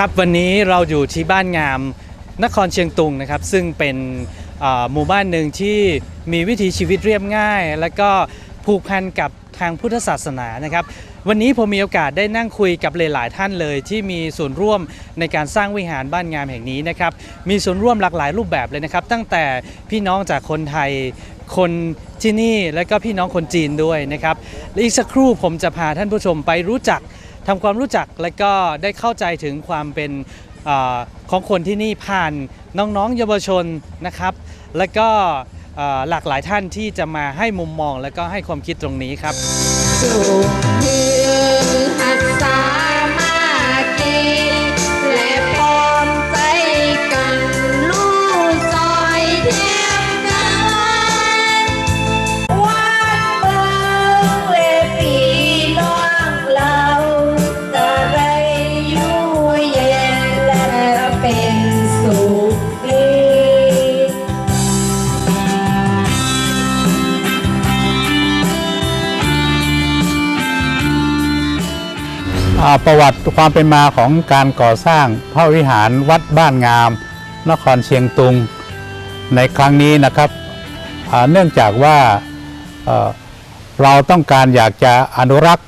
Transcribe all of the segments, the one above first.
ครับวันนี้เราอยู่ที่บ้านงามนครเชียงตุงนะครับ ซึ่งเป็นหมู่บ้านหนึ่งที่มีวิถีชีวิตเรียบง่าย และก็ผูกพันกับทางพุทธศาสนานะครับ วันนี้ผมมีโอกาสได้นั่งคุยกับหลายๆท่านเลย ที่มีส่วนร่วมในการสร้างวิหารบ้านงามแห่งนี้นะครับ มีส่วนร่วมหลากหลายรูปแบบเลยนะครับ ตั้งแต่พี่น้องจากคนไทยคนที่นี่และก็พี่น้องคนจีนด้วยนะครับและอีกสักครู่ผมจะพาท่านผู้ชมไปรู้จัก ทำความรู้จักและก็ได้เข้าใจถึงความเป็นอของคนที่นี่ผ่านน้องๆ เยาวชนนะครับ และก็หลากหลายท่านที่จะมาให้มุมมองและก็ให้ความคิดตรงนี้ครับ ประวัติความเป็นมาของการก่อสร้างพระวิหารวัดบ้านงาม นครเชียงตุง ในครั้งนี้นะครับเนื่องจากว่าเราต้องการอยากจะอนุรักษ์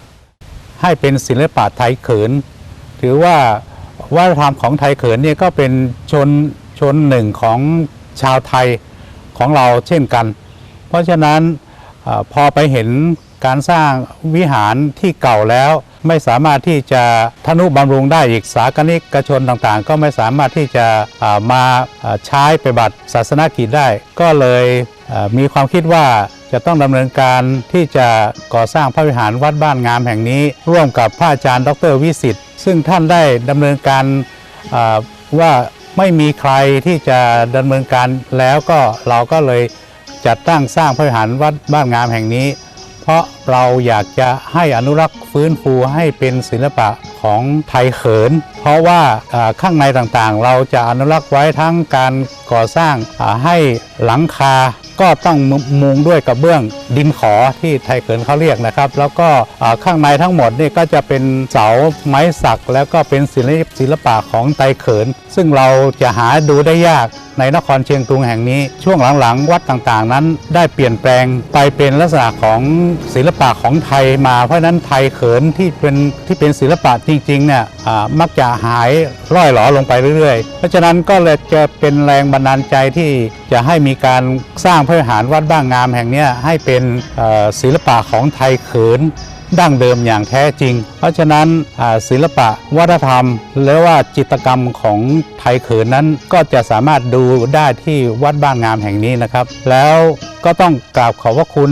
ให้เป็นศิลปะไทยเขิน ถือว่าวัฒนธรรมของไทยเขินเนี่ยก็เป็นชนชนหนึ่งของชาวไทยของเราเช่นกัน เพราะฉะนั้นอพอไปเห็นการสร้างวิหารที่เก่าแล้ว ไม่สามารถที่จะทนุบำรุงได้อีกสากนิกชนต่างๆ ก็ไม่สามารถที่จะมาใช้ไปบัตรศาสนกิจได้ ก็เลยมีความคิดว่าจะต้องดำเนินการที่จะก่อสร้างพระวิหารวัดบ้านงามแห่งนี้ ร่วมกับพระอาจารย์ ดรวิสิทธิ์ซึ่งท่านได้ดำเนินการว่าไม่มีใครที่จะดำเนินการแล้วก็เราก็เลยจัดตั้งสร้างพระวิหารวัดบ้านงามแห่งนี้ ราะเราอยากจะให้อนุรักษ์ฟื้นฟูให้เป็นศิลปะของไทยเขิน เพราะว่าข้างในต่างๆ เราจะอนุรักษ์ไว้ทั้งการก่อสร้างให้หลังคาก็ต้องมุงด้วยกระเบื้องดินขอที่ไทยเขินเขาเรียกนะครับ แล้วก็ข้างในทั้งหมดนี่ก็จะเป็นเสาไม้สัก แล้วก็เป็นศิลปศิลปะของไทยเขิน ซึ่งเราจะหาดูได้ยาก ในนครเชียงตุงแห่งนี้ช่วงหลังๆ วัดต่างๆ นั้นได้เปลี่ยนแปลงไปเป็นลักษณะของศิลปะของไทยมา เพราะฉนั้นไทยเขินที่เป็นที่เป็นศิลปะจริงๆเนี่ยมักจะหายร่อยหลอลงไปเรื่อยๆ เพราะฉะนั้นก็เลยจะเป็นแรงบันดาลใจที่จะให้มีการสร้างพระวิหารวัดบ้างงามแห่งนี้ให้เป็นศิลปะของไทยเขิน ดั้งเดิมอย่างแท้จริง เพราะฉะนั้นศิลปะวัฒนธรรม หรือว่าจิตรกรรมของไทยเขินนั้นก็จะสามารถดูได้ที่วัดบ้านงามแห่งนี้นะครับ แล้วก็ต้องกราบขอบพระคุณ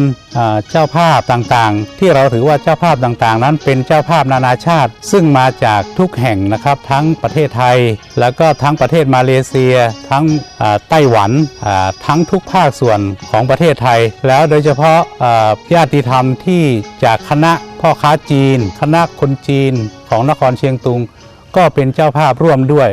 เจ้าภาพต่างๆ ที่เราถือว่าเจ้าภาพต่างๆ นั้นเป็นเจ้าภาพนานาชาติ ซึ่งมาจากทุกแห่งนะครับทั้งประเทศไทย แล้วก็ทั้งประเทศมาเลเซีย ทั้งไต้หวันทั้งทุกภาคส่วนของประเทศไทย แล้วโดยเฉพาะญาติธรรมที่จากคณะพ่อค้าจีน คณะคนจีนของนครเชียงตุง ก็เป็นเจ้าภาพร่วมด้วย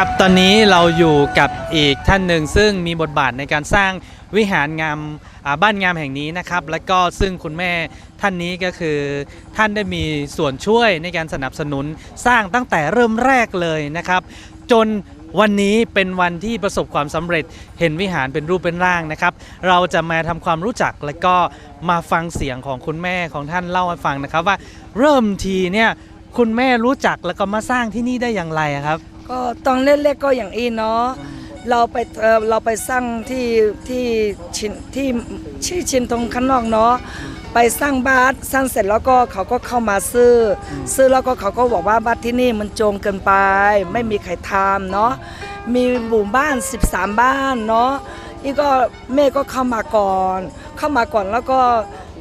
ครับตอนนี้เราอยู่กับอีกท่านหนึ่งซึ่งมีบทบาทในการสร้างวิหารงามบ้านงามแห่งนี้นะครับ และก็ซึ่งคุณแม่ท่านนี้ก็คือท่านได้มีส่วนช่วยในการสนับสนุนสร้างตั้งแต่เริ่มแรกเลยนะครับ จนวันนี้เป็นวันที่ประสบความสำเร็จเห็นวิหารเป็นรูปเป็นร่างนะครับ เราจะมาทำความรู้จักและก็มาฟังเสียงของคุณแม่ของท่านเล่าให้ฟังนะครับว่าเริ่มทีเนี่ยคุณแม่รู้จักแล้วก็มาสร้างที่นี่ได้อย่างไรครับ ก็ตอนเล็กๆก็อย่างอีเนาะเราไปเอ่อเราไปสร้างที่ที่ชินที่ชื่อชินตรงข้างนอกเนาะไปสร้างบ้านสร้างเสร็จแล้วก็เขาก็เข้ามาซื้ออซื้อแล้วก็เขาก็บอกว่าบ้านที่นี่มันโจงเกินไป ไม่มีใครทำเนาะมีหมู่บ้าน 13 บ้านเนาะอีก็แม่ก็เข้ามาก่อน เข้ามาก่อนแล้วก็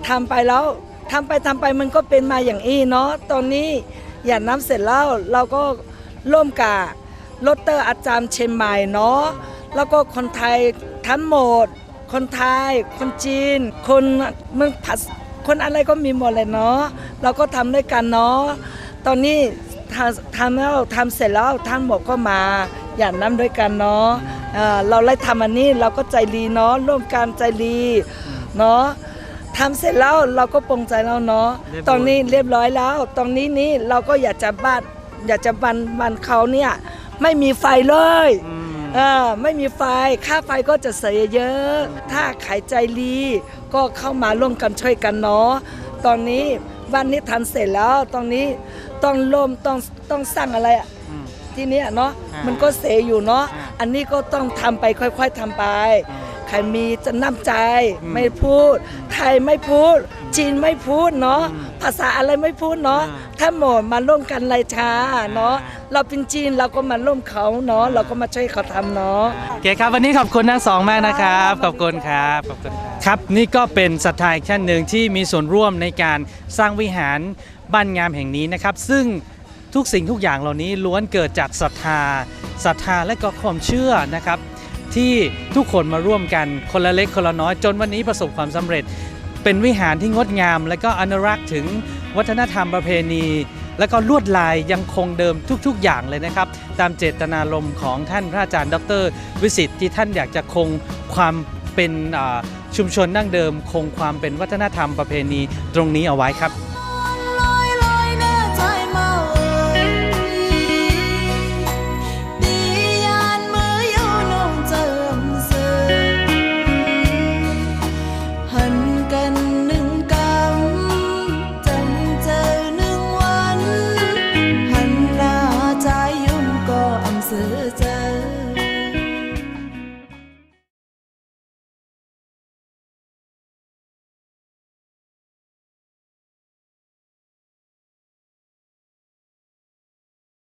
ทำไปแล้วทำไปทำไปมันก็เป็นมาอย่างอีเนาะตอนนี้หยาดน้ำเสร็จแล้วเราก็ ร่วมกับลดเตอร์อาจารย์เชียงใหม่เนาะแล้วก็คนไทยทั้งหมด คนไทย คนจีน คนเมืองผัสคนอะไรก็มีหมดเลยเนาะเราก็ทำด้วยกันเนาะตอนนี้ทำทำแล้วทำเสร็จแล้วท่านหมดก็มาอย่างนั้นด้วยกันเนาะเอ่อเราไล่ทำอันนี้เราก็ใจดีเนาะร่วมกันใจดีเนาะทำเสร็จแล้วเราก็ปรงใจแล้วเนาะเรียบร้อยตอนนี้เรียบร้อยแล้วตรงนี้นี่เราก็อยากจะบ้าน อยากจะบันบันเขาเนี่ยไม่มีไฟเลยเออไม่มีไฟค่าไฟก็จะเสียเยอะ ถ้าขายใจรีก็เข้ามาร่วมกันช่วยกันเนาะตอนนี้วันนี้ทันเสร็จแล้วตอนนี้ต้องร่วมต้องต้องสร้างอะไรอะที่เนี้ยเนาะอ่ามัมันก็เสียอยู่เนาะอ่าอันนี้ก็ต้องทำไปค่อย ๆทำไป ใครมีจะน้ำใจอืมไม่พูด ไทยไม่พูด จีนไม่พูดเนาะอืมภาษาอะไรไม่พูดเนาะอ่าถ้าหมดมาร่วมกันไรช้าเนาะอ่าเราเป็นจีนเราก็มาร่วมเขาเนาะเราก็มาช่วยเขาทำเนาะโอเคครับวันนี้ขอบคุณทั้งสองมากนะครับ ขอบคุณครับขอบคุณครับครับนี่ก็เป็นศรัทธาอีกท่านหนึ่งที่มีส่วนร่วมในการสร้างวิหารบ้านงามแห่งนี้นะครับ ซึ่งทุกสิ่งทุกอย่างเหล่านี้ล้วนเกิดจากศรัทธาศรัทธาและก็ความเชื่อนะครับ ที่ทุกคนมาร่วมกันคนละเล็กคนละน้อย จนวันนี้ประสบความสำเร็จ เป็นวิหารที่งดงาม และก็อนุรักษ์ถึงวัฒนธรรมประเพณี และก็ลวดลายยังคงเดิมทุก ๆ อย่างเลยนะครับ ตามเจตนารมณ์ของท่านพระอาจารย์ ดร วิสิทธิ์ที่ท่านอยากจะคงความเป็นชุมชนดั้งเดิม คงความเป็นวัฒนธรรมประเพณีตรงนี้เอาไว้ครับ